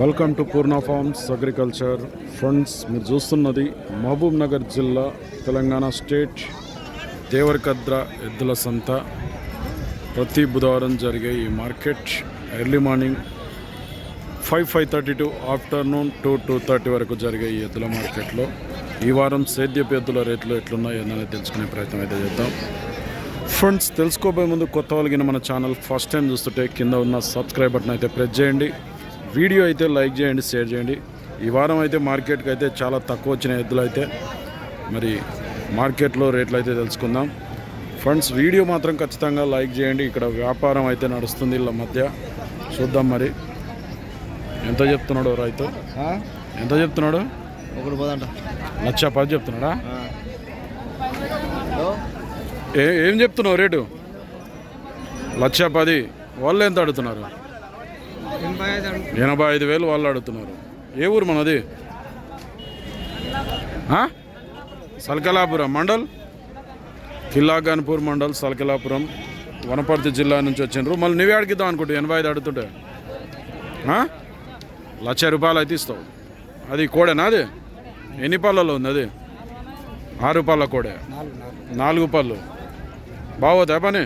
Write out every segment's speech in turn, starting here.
Welcome to Purna farms agriculture friends మీరు చూస్తున్నది మహబూబ్ నగర్ జిల్లా తెలంగాణ స్టేట్ దేవరకద్ర ఎద్దుల సంత. ప్రతి బుధవారం జరిగే ఈ market early morning five five thirty to afternoon two two thirty వరకు జరిగే ఈ ఎద్దుల మార్కెట్లో. ఈ వారం సేద్యపు ఎద్దుల రేట్లు ఎట్లున్నాయో అనేది తెలుసుకునే ప్రయత్నం అయితే చేద్దాం. ఫ్రెండ్స్ తెలుసుకోబోయే ముందు కొత్త వాళ్ళగిన మన ఛానల్ ఫస్ట్ టైం చూస్తుంటే కింద ఉన్న సబ్స్క్రైబ్ బటన్ అయితే ప్రెస్ చేయండి. వీడియో అయితే లైక్ చేయండి షేర్ చేయండి. ఈ వారం అయితే మార్కెట్కి అయితే చాలా తక్కువ వచ్చిన ఎద్దులు అయితే. మరి మార్కెట్లో రేట్లు అయితే తెలుసుకుందాం. ఫ్రెండ్స్ వీడియో మాత్రం ఖచ్చితంగా లైక్ చేయండి. ఇక్కడ వ్యాపారం అయితే నడుస్తుంది వీళ్ళ మధ్య. చూద్దాం మరి. ఎంత చెప్తున్నాడు రైతు? ఎంత చెప్తున్నాడు? ఒకటి పోదంట. లక్ష పది చెప్తున్నాడా? ఏ ఏం చెప్తున్నావు రేటు? లక్ష పది. వాళ్ళు ఎంత అడుగుతున్నారు? ఎనభై ఐదు వేలు వాళ్ళు అడుగుతున్నారు. ఏ ఊరు మనది? సల్కలాపురం మండల్? కిల్లాగాన్పూర్ మండల్ సల్కలాపురం. వనపర్తి జిల్లా నుంచి వచ్చిండ్రు. మళ్ళీ నువ్వే అడిగిద్దాం అనుకుంటా ఎనభై ఐదు అడుగుతుంటే? లక్ష రూపాయలు అయితే ఇస్తావు. అది కోడేనా అది? ఎన్ని పళ్ళలో ఉంది అది? ఆరు పళ్ళ కోడే? నాలుగు పళ్ళు. బాగోతాయి పని?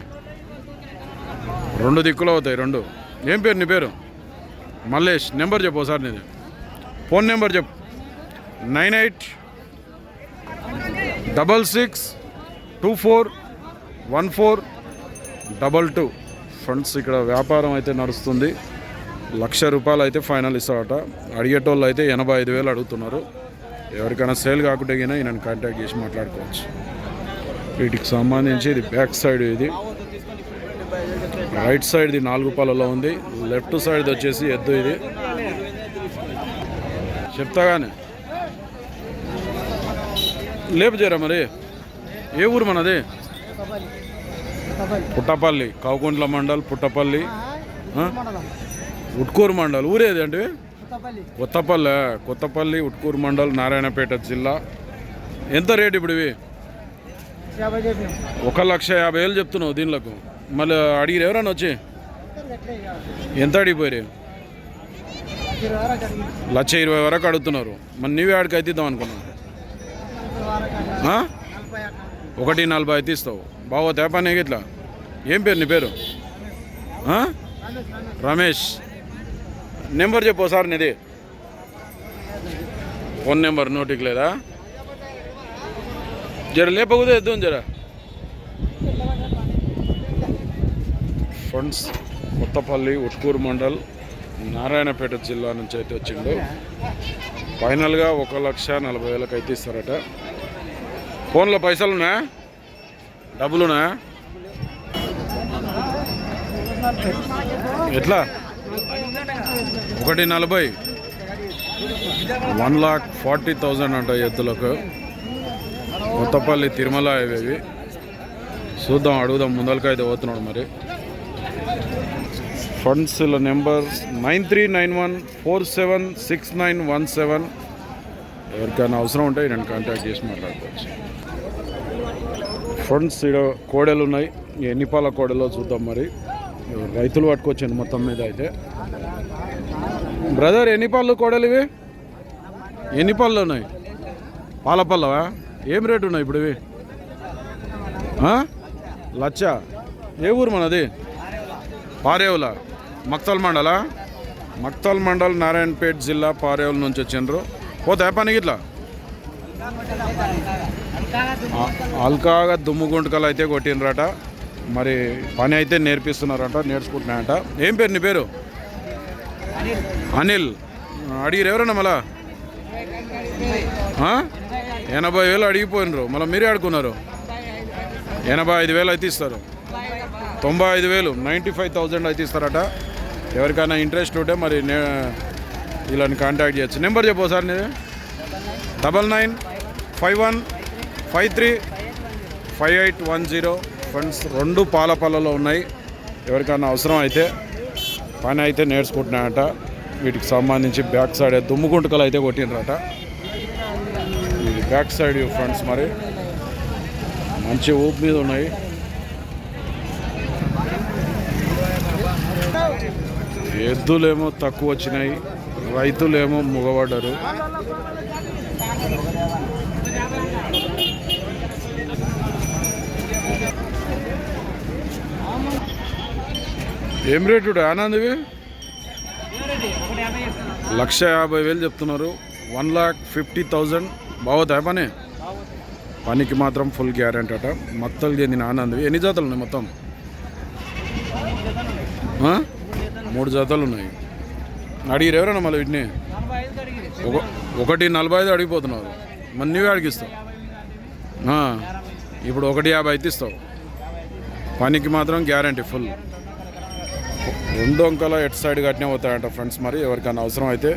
రెండు దిక్కులు అవుతాయి రెండు. ఏం పేరు నీ పేరు? మల్లేష్. నెంబర్ చెప్పు ఒకసారి నీది. ఫోన్ నెంబర్ చెప్పు. Nine eight double six two four one four double two. Friends ఇక్కడ వ్యాపారం అయితే నడుస్తుంది. లక్ష రూపాయలు అయితే ఫైనల్ ఇస్తాడట అడిగేటోళ్ళు అయితే ఎనభై ఐదు వేలు అడుగుతున్నారు. ఎవరికైనా సేల్ కాకుండా గినా కాంటాక్ట్ చేసి మాట్లాడుకోవచ్చు. వీటికి సంబంధించి ఇది బ్యాక్ సైడ్ ఇది. రైట్ సైడ్ది నాలుగు పాలలో ఉంది. లెఫ్ట్ సైడ్ది వచ్చేసి ఎద్దు ఇది. చెప్తాగానే లేపు చేరా మరి? ఏ ఊరు మనది? పుట్టపల్లి. కావుకుంట్ల మండల్ పుట్టపల్లి. ఉట్కూరు మండల్. ఊరేది అంటే కొత్తపల్లి. కొత్తపల్లి ఉట్కూరు మండల్ నారాయణపేట జిల్లా. ఎంత రేట్ ఇప్పుడు ఇవి? ఒక లక్ష యాభై వేలు చెప్తున్నావు దీనిలకు. మళ్ళీ అడిగిరు ఎవరన్నా వచ్చి? ఎంత అడిగిపోయారు లక్ష ఇరవై వరకు అడుగుతున్నారు. మరి నీవే ఆడికి అయితే ఇద్దాం అనుకున్నావు? ఒకటి నలభై అయితే ఇస్తావు. బాగోతా పని ఇట్లా ఏం పేరు నీ పేరు? రమేష్. నెంబర్ చెప్పు సార్ నీది. ఫోన్ నెంబర్ నోటికి లేదా? జర లేపకపోతే ఎద్దాం జర. ఫ్రెండ్స్ కొత్తపల్లి ఉట్కూరు మండల్ నారాయణపేట జిల్లా నుంచి అయితే వచ్చిండు. ఫైనల్గా ఒక లక్ష నలభై వేలకు అయితే ఇస్తారట. ఫోన్లో పైసలున్నా డబ్బులునా ఎట్లా? ఒకటి నలభై. వన్ లాక్ ఫార్టీ థౌజండ్ అంట ఎద్దులకు. కొత్తపల్లి తిరుమల ఇవి చూద్దాం అడుగుదాం. ముందలకైతే పోతున్నాడు మరి. ఫండ్స్ల number nine three nine one four seven six nine one seven. ఎవరికైనా అవసరం ఉంటే నేను కాంటాక్ట్ చేసి మాట్లాడుకోవచ్చు. ఫండ్స్ ఇక్కడ కోడెలు ఉన్నాయి. ఎన్ని పాల కోడలో చూద్దాం మరి. రైతులు పట్టుకొచ్చాను మొత్తం మీద అయితే. బ్రదర్ ఎన్ని పళ్ళు కోడలు ఇవి? ఎన్ని పళ్ళు ఉన్నాయి? పాల పళ్ళవా ఏం రేటు ఉన్నాయి ఇప్పుడు ఇవి? లచ్చ. ఏ ఊరు మనది? పారేవుల. మక్తల్ మండల? మక్తల్ మండల్ నారాయణపేట్ జిల్లా పారేవుల నుంచి వచ్చిండ్రు. పోతే పనికి ఇట్లా అల్కాగా దుమ్ము గుంటకలు అయితే కొట్టినరట మరి పని అయితే నేర్పిస్తున్నారట నేర్చుకుంటున్నాయట. ఏం పేరు నీ పేరు? అనిల్. అడిగిరు ఎవరన్నా మళ్ళా? ఎనభై వేలు అడిగిపోయినరు. మళ్ళీ మీరే ఆడుకున్నారు ఎనభై ఐదు వేలు అయితే ఇస్తారు. తొంభై ఐదు వేలు నైంటీ ఫైవ్ థౌజండ్ అయితే ఇస్తారట. ఎవరికైనా ఇంట్రెస్ట్ ఉంటే మరి నే వీళ్ళని కాంటాక్ట్ చేయొచ్చు. నెంబర్ చెప్పు సార్ నేను double nine five one five three five eight one zero. Funds రెండు పాల పళ్ళలో ఉన్నాయి. ఎవరికైనా అవసరం అయితే పని అయితే నేర్చుకుంటున్నాయట వీటికి సంబంధించి బ్యాక్ సైడ్ దుమ్ము గుంటకలు అయితే కొట్టినరట ఇది బ్యాక్ సైడ్ ఫ్రెండ్స్ మరి. మంచి ఊపు మీద ఉన్నాయి. ఎద్దులేమో తక్కువ వచ్చినాయి. రైతులేమో ముగబడ్డారు. ఏం రేటు ఆనందవి? లక్ష యాభై వేలు చెప్తున్నారు. One lakh fifty thousand. బాగోతాయి పని? పనికి మాత్రం ఫుల్ గ్యారెంటీ అట. మొత్తం చెందిన నానంది ఎన్ని జాతలు ఉన్నాయి మొత్తం? మూడు జాతలు ఉన్నాయి. అడిగిరు ఎవరన్నా మళ్ళీ వీటిని? ఒక ఒకటి నలభై ఐదు అడిగిపోతున్నారు. మరి నువ్వే అడిగిస్తావు. ఇప్పుడు ఒకటి యాభై అయితే ఇస్తావు. పనికి మాత్రం గ్యారంటీ ఫుల్. రెండు అంకల ఎట్ సైడ్ కట్టినే పోతాయంట ఫ్రెండ్స్ మరి. ఎవరికైనా అవసరం అయితే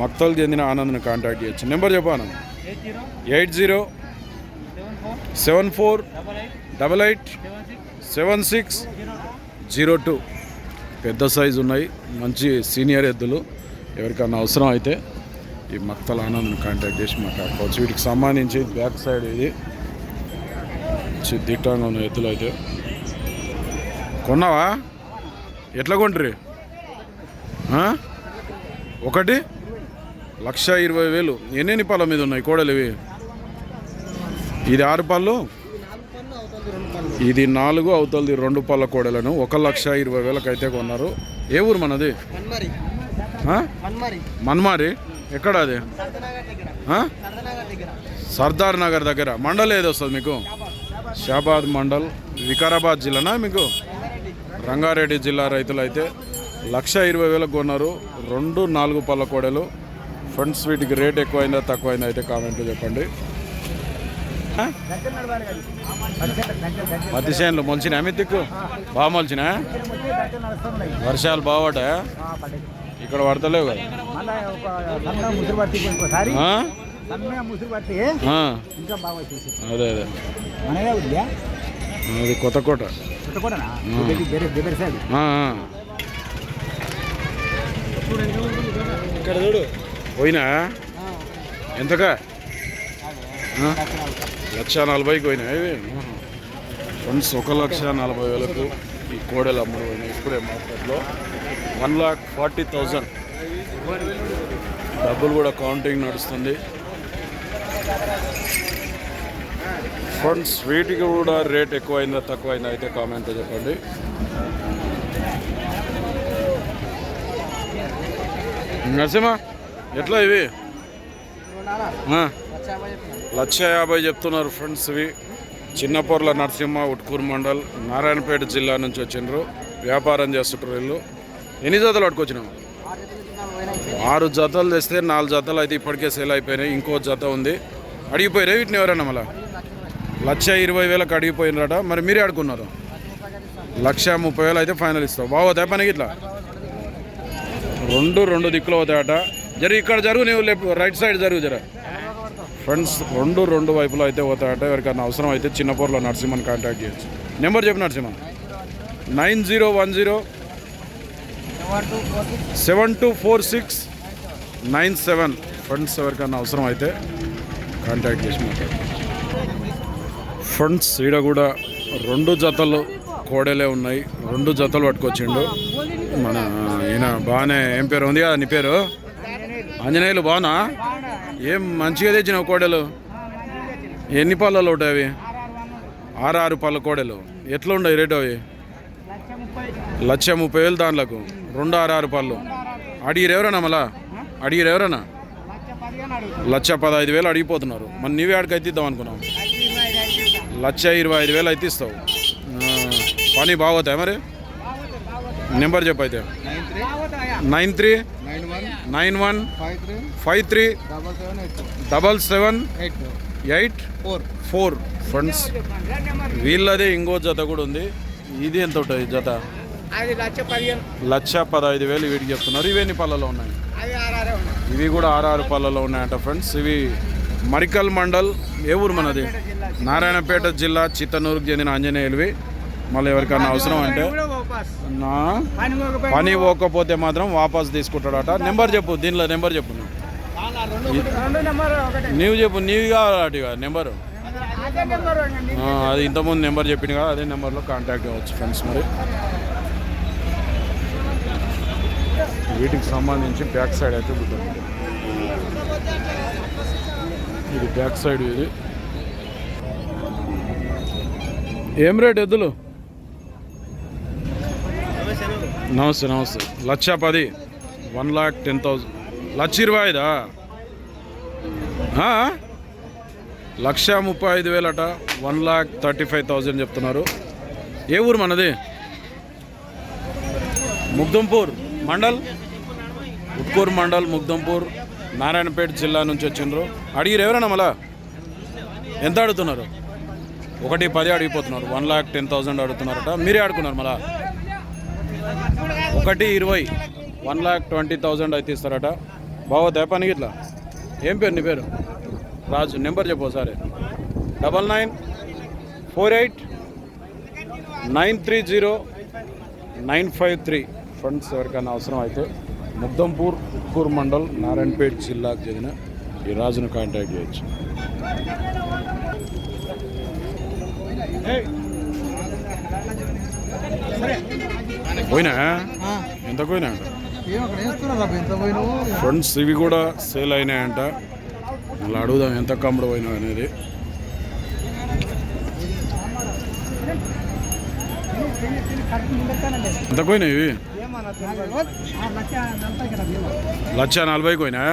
మత్తలు చెందిన ఆనంద్ని కాంటాక్ట్ చేయొచ్చు. నెంబర్ చెప్పు Anand. Eight zero seven four double eight seven six zero two. పెద్ద సైజు ఉన్నాయి. మంచి సీనియర్ ఎద్దులు. ఎవరికైనా అవసరం అయితే ఈ మత్తల ఆనంద్ని కాంటాక్ట్ చేసి మాట్లాడుకోవచ్చు. వీటికి సంబంధించి బ్యాక్ సైడ్ ఇది. దిట్టంగా ఉన్న ఎద్దులు అయితే. కొన్నావా? ఎట్లా కొండ్రి? ఆ? ఒకటి? లక్ష ఇరవై వేలు. ఎన్నెన్ని పళ్ళ మీద ఉన్నాయి కోడలు ఇవి? ఇది ఆరు పళ్ళు ఇది నాలుగు అవుతుంది రెండు పళ్ళ కోడలను. ఒక లక్ష ఇరవై వేలకు అయితే కొన్నారు. ఏ ఊరు మనది? మన్మరి. ఎక్కడ అది? సర్దార్ నగర్ దగ్గర. మండల్ ఏది వస్తుంది మీకు? షాబాద్ మండల్. వికారాబాద్ జిల్లానా మీకు? రంగారెడ్డి జిల్లా రైతులు అయితే లక్ష ఇరవై వేలకు కొన్నారు. రెండు నాలుగు పళ్ళ కోడలు. ఫ్రెండ్స్ వీటికి రేట్ ఎక్కువైందా తక్కువైందా అయితే కామెంట్లో చెప్పండి? పత్తి చేనులు మొలిచినా మిత్తికు బాగా మొలిచినా? వర్షాలు బాగుపడ్డాయా ఇక్కడ పడతలేవు కదా. బాగా అదే అదే. అది కొత్త కోట. కొత్త కూడా వేరే వేరే సైడ్ ఆ, ఆ. ఇక్కడ చూడు. పోయినా? ఎంతకా? లక్ష నలభైకి పోయినా ఇవి ఫ్రెండ్స్ ఒక లక్ష నలభై వేలకు ఈ కోడలు అమ్ముడు పోయినాయి ఇప్పుడే మార్కెట్లో. One lakh forty thousand. డబ్బులు కూడా కౌంటింగ్ నడుస్తుంది. ఫండ్స్ వీటికి కూడా రేట్ ఎక్కువైందా తక్కువైందా అయితే కామెంట్ చెప్పండి. నరసింహ ఎట్లా ఇవి? లక్ష యాభై చెప్తున్నారు ఫ్రెండ్స్ ఇవి. చిన్నపొర్ల నరసింహ ఉట్కూరు మండల్ నారాయణపేట జిల్లా నుంచి వచ్చిండ్రు. వ్యాపారం చేస్తుంటారు వీళ్ళు. ఎన్ని జతలు పట్టుకొచ్చినావు? ఆరు జతలు తెస్తే నాలుగు జతలు అయితే ఇప్పటికే సేల్ అయిపోయినాయి. ఇంకో జత ఉంది. అడిగిపోయినాయి వీటిని ఎవరన్నా మళ్ళా? లక్ష ఇరవై వేలకు అడిగిపోయినరట మరి మీరే ఆడుకున్నారు? లక్ష ముప్పై వేలు అయితే ఫైనల్ ఇస్తావు. బాగోతాయి పనికి ఇట్లా? రెండు రెండు దిక్కులు అవుతాయట. జరి ఇక్కడ జరుగు నువ్వు లేపు రైట్ సైడ్ జరుగు జర. ఫ్రెండ్స్ రెండు రెండు వైపులో అయితే పోతాయట. ఎవరికైనా అవసరం అయితే చిన్నపూర్లో నరసింహని కాంటాక్ట్ చేయొచ్చు. నెంబర్ చెప్పు Narasimha nine zero one zero seven two four six nine seven. Friends ఎవరికైనా అవసరం అయితే కాంటాక్ట్ చేసి మాట్లాడు. ఫ్రెండ్స్ ఈడ కూడా రెండు జతలు కోడలే ఉన్నాయి. రెండు జతలు పట్టుకొచ్చిండు. మన ఈయన బాగానే ఏం పేరు? ఉంది కదా నీ పేరు? ఆంజనేయులు బాగున్నా? ఏం మంచిగా తెచ్చినావు కోడలు? ఎన్ని పళ్ళలు ఉంటాయి అవి? ఆరు ఆరు పళ్ళ కోడలు. ఎట్లా ఉండవు రేటు అవి? లక్ష ముప్పై వేలు దాంట్లకు రెండు ఆరు ఆరు పళ్ళు. అడిగిరు ఎవరన్నా మళ్ళా? అడిగిరు ఎవరన్నా? లక్ష పదహైదు వేలు అడిగిపోతున్నారు. మరి నీవే అయితే ఇద్దాం అనుకున్నాం. లక్ష ఇరవై ఐదు వేలు అయితే ఇస్తావు. పని బాగోతాయి మరి? నెంబర్ చెప్పు అయితే. Nine three nine one five three double seven eight four. Four friends వీళ్ళదే ఇంకో జత కూడా ఉంది. ఇది ఎంత ఉంటుంది జత? లక్ష పదహైదు వేలు వీడికి చెప్తున్నారు. ఇవి ఎన్ని పళ్ళలో ఉన్నాయి. ఇవి కూడా ఆరు పళ్ళలో ఉన్నాయంట ఫ్రెండ్స్. ఇవి మరికల్ మండల్ ఏ ఊరు మనది? నారాయణపేట జిల్లా చిత్తనూరుకు చెందిన ఆంజనేయులవి. మళ్ళీ ఎవరికైనా అవసరం అంటే నా? పని పోకపోతే మాత్రం వాపస్ తీసుకుంటాడట. నెంబర్ చెప్పు దీనిలో నెంబర్ చెప్పు నీవు చెప్పు నీవు కావాలటి నెంబరు. అదే నెంబర్ ఆ, అది ఇంతకుముందు నెంబర్ చెప్పింది కదా అదే నెంబర్లో కాంటాక్ట్ అవ్వచ్చు ఫ్రెండ్స్ మరి. వీటికి సంబంధించి బ్యాక్ సైడ్ అయితే ఉంటుంది ఇది బ్యాక్ సైడ్ ఇది. ఏం రేట్ ఎద్దులు? నమస్తే నమస్తే. లక్ష పది. One lakh ten thousand. లక్ష ఇరవై ఐదా? లక్ష ముప్పై ఐదు వేలట. One lakh thirty five thousand చెప్తున్నారు. ఏ ఊరు మనది? ముగ్దంపూర్ మండల్? ఉట్కూరు మండల్ ముగ్దంపూర్ నారాయణపేట జిల్లా నుంచి వచ్చిండ్రు. అడిగిరు ఎవరైనా మళ్ళా? ఎంత అడుగుతున్నారు? ఒకటి పది అడిగిపోతున్నారు. వన్ ల్యాక్ టెన్ థౌజండ్ అడుగుతున్నారట. మీరే ఆడుకున్నారు మళ్ళా? ఒకటి ఇరవై. వన్ ల్యాక్ ట్వంటీ థౌజండ్ అయితే ఇస్తారట. బాగోతా పని ఇట్లా ఏం పేరు నీ పేరు? రాజు నెంబర్ చెప్పు సరే double nine four eight nine three zero nine five three. Friends ఎవరికైనా అవసరం అయితే ముద్దంపూర్ ఉక్కూరు మండల్ నారాయణపేట్ జిల్లాకు చెందిన ఈ రాజును కాంటాక్ట్ చేయొచ్చు. పోయినా ఎంత పోయినా ఫ్రెండ్స్ ఇవి కూడా సేల్ అయినాయంట. మళ్ళీ అడుగుదాం ఎంత కమ్ముడు పోయినావు అనేది. ఎంత పోయినాయి ఇవి? లక్ష నలభైకి పోయినా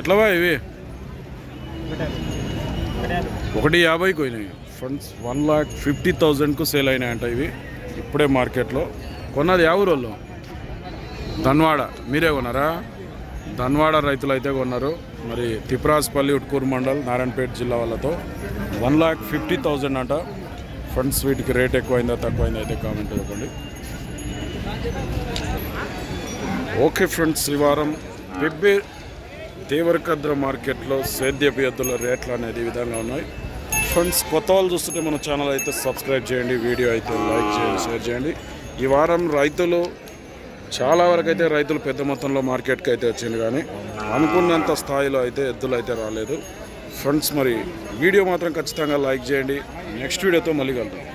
ఎట్లా బా ఇవి? ఒకటి యాభైకి పోయినాయి. ఫ్రెండ్స్ వన్ లాక్ ఫిఫ్టీ థౌజండ్కు సేల్ అయినాయంట ఇవి. ఇప్పుడే మార్కెట్లో. కొన్నది ఊరు వాళ్ళు ధన్వాడ. మీరే కొన్నారా? ధన్వాడ రైతులు అయితే కొన్నారు. మరి తిప్రాస్పల్లి ఉట్కూరు మండల్ నారాయణపేట జిల్లా వాళ్ళతో. వన్ లాక్ ఫిఫ్టీ థౌజండ్ అంట. ఫ్రెండ్స్ వీటికి రేట్ ఎక్కువైందా తక్కువైందా అయితే కామెంట్ ఇవ్వండి ఓకే ఫ్రెండ్స్ ఈ వారం పెబ్బే దేవరకద్ర మార్కెట్లో సేద్య ఎద్దుల రేట్లు అనేది విధంగా ఉన్నాయి. ఫ్రెండ్స్ కొత్త వాళ్ళు చూస్తుంటే మన ఛానల్ అయితే సబ్స్క్రైబ్ చేయండి వీడియో అయితే లైక్ చేయండి షేర్ చేయండి. ఈ వారం రైతులు చాలా వరకు అయితే రైతులు పెద్ద మొత్తంలో మార్కెట్కి అయితే వచ్చింది కానీ అనుకున్నంత స్థాయిలో అయితే ఎద్దులు అయితే రాలేదు. ఫ్రెండ్స్ మరి వీడియో మాత్రం ఖచ్చితంగా లైక్ చేయండి. నెక్స్ట్ వీడియోతో మళ్ళీ కలుద్దాం.